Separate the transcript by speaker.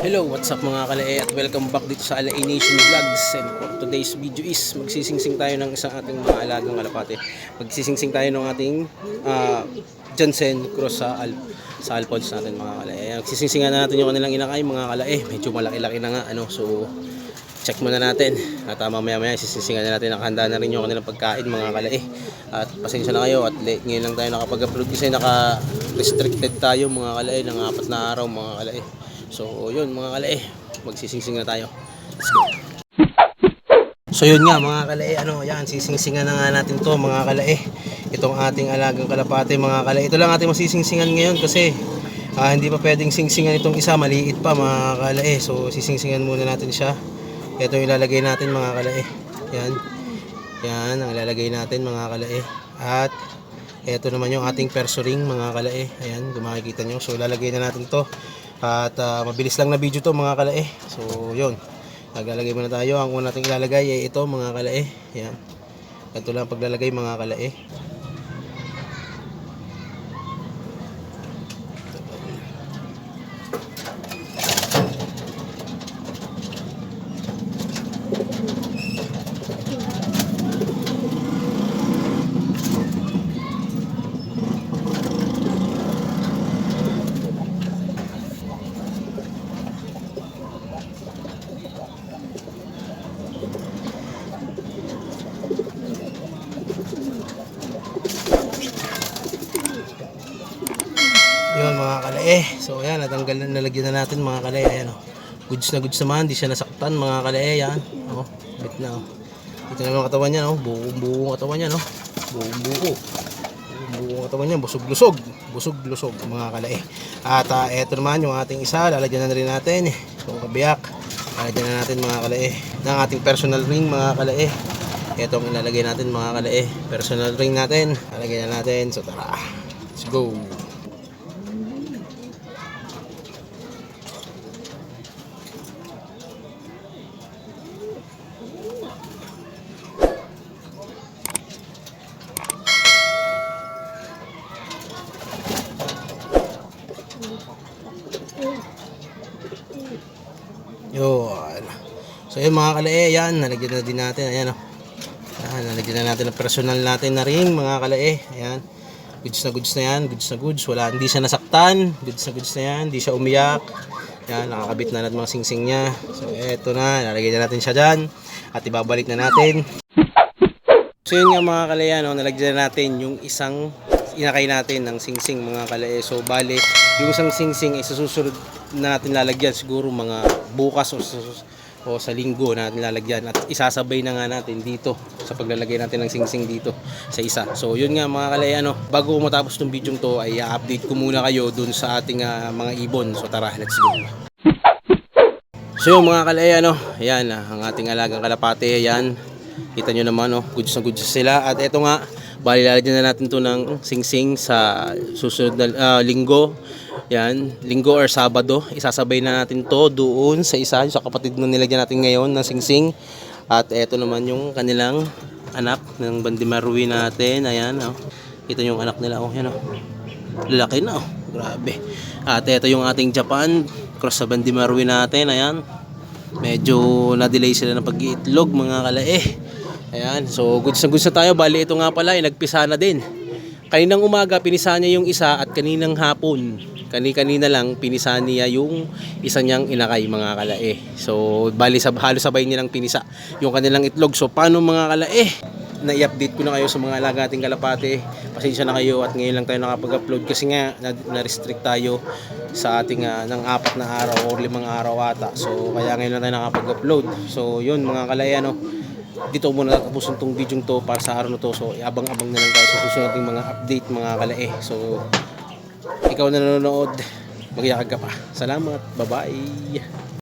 Speaker 1: Hello, what's up mga kalae? At welcome back dito sa Alae Nation Vlogs. And for today's video is magsisingsing tayo ng isang ating mga alagang kalapate. Magsisingsing tayo ng ating uh, Jansen Cross sa Al sa Alphonse natin mga kalae. Magsisingsingan na natin yung kanilang inakay mga kalae. Medyo malaki-laki na nga ano? So check muna natin. At uh, mamaya maya sisisingan na natin. Nakahanda na rin yung kanilang pagkain mga kalae. At pasensya na kayo. At ngayon lang tayo nakapag-upload kasi naka restricted tayo mga kalae ng apat na araw mga kalae So, yun mga kalae, magsisingsing na tayo. Let's go. So, yun nga mga kalae, ano, yan, sisingsingan na nga natin to mga kalae. Itong ating alagang kalapate mga kalae. Ito lang ating masisingsingan ngayon kasi ah, hindi pa pwedeng singsingan itong isa, maliit pa mga kalae. So, sisingsingan muna natin siya. Ito yung ilalagay natin mga kalae. Yan. Yan, ang ilalagay natin mga kalae. At ito naman yung ating perso ring mga kalae. Ayan, kung makikita nyo. So, ilalagay na natin to. At ah, mabilis lang na video to mga kalae. So, yun. Naglalagay muna tayo. Ang una natin ilalagay ay ito mga kalae. Ayan. Ito lang ang paglalagay mga kalae. Yun mga kalae. So ayan, natanggal na nalagyan na natin mga kalae. Ayan oh. Goods na goods naman, di siya nasaktan mga kalae. Yan. Oh, bit na oh. Ito naman katawan niya, no? Buong buong katawan niya, no? Buong buo. Buong katawan niya, busog-lusog. Busog-lusog mga kalae. At uh, eto naman yung ating isa, lalagyan na rin natin. Itong kabiyak. Lalagyan na natin mga kalae. Ng ating personal ring mga kalae. Ito ang ilalagay natin mga kalae. Personal ring natin. Lalagyan na natin. So tara. Let's go. Yun. So yun mga kalae, yan, nalagyan na din natin, ayan o. Yan, nalagyan na natin ang personal natin na ring mga kalae. Ayan. Goods na goods na yan, goods na goods. Wala, hindi siya nasaktan. Goods na goods na yan, hindi siya umiyak. Yan, nakakabit na natin mga singsing niya. So eto na, nalagyan na natin siya dyan. At ibabalik na natin. So yun nga mga kalaya, no, nalagyan na natin yung isang inakay natin ng singsing mga kalae. So bale, yung isang singsing ay sa susunod na natin lalagyan siguro mga bukas o o sa linggo natin lalagyan at isasabay na nga natin dito sa paglalagay natin ng singsing dito sa isa. So yun nga mga kalaya, no, bago matapos tong video to ay update ko muna kayo dun sa ating ah, mga ibon. So tara, let's go. So yung mga kalaya, no, ayan, ah, ang ating alagang kalapate, ayan. Kita nyo naman, no, goods na goods sila. At eto nga, bali lalagyan na natin to ng singsing sa susunod na ah, linggo. Yan, linggo or Sabado. Isasabay na natin to doon sa isa, sa kapatid na nilagyan natin ngayon ng singsing. At eto naman yung kanilang anak ng bandimarui natin. Ayan, oh. Nyo yung anak nila, oh, yan, oh. Lalaki na, oh. Grabe. At eto yung ating Japan, cross sa bandimarui natin, ayan. Medyo na-delay sila ng pag-iitlog, mga kalae. Ayan, so goods na goods na tayo. Bali, ito nga pala, eh, nagpisa na din. Kaninang umaga, pinisa niya yung isa at kaninang hapon, kani-kanina lang, pinisa niya yung isa niyang inakay, mga kalae. So, bali, sab halos sabay nilang pinisa yung kanilang itlog. So, paano mga kalae? na i-update ko na kayo sa mga alaga ating kalapate. Pasensya na kayo at ngayon lang tayo nakapag-upload kasi nga na- na-restrict tayo sa ating ah, ng apat na araw o limang araw ata. So kaya ngayon lang tayo nakapag-upload. So yun mga kalaya no. Dito muna tatapusin tong video to para sa araw na to. So abang-abang na lang tayo sa susunod nating mga update mga kalae. So ikaw na nanonood, magyakag ka pa. Salamat. Bye-bye.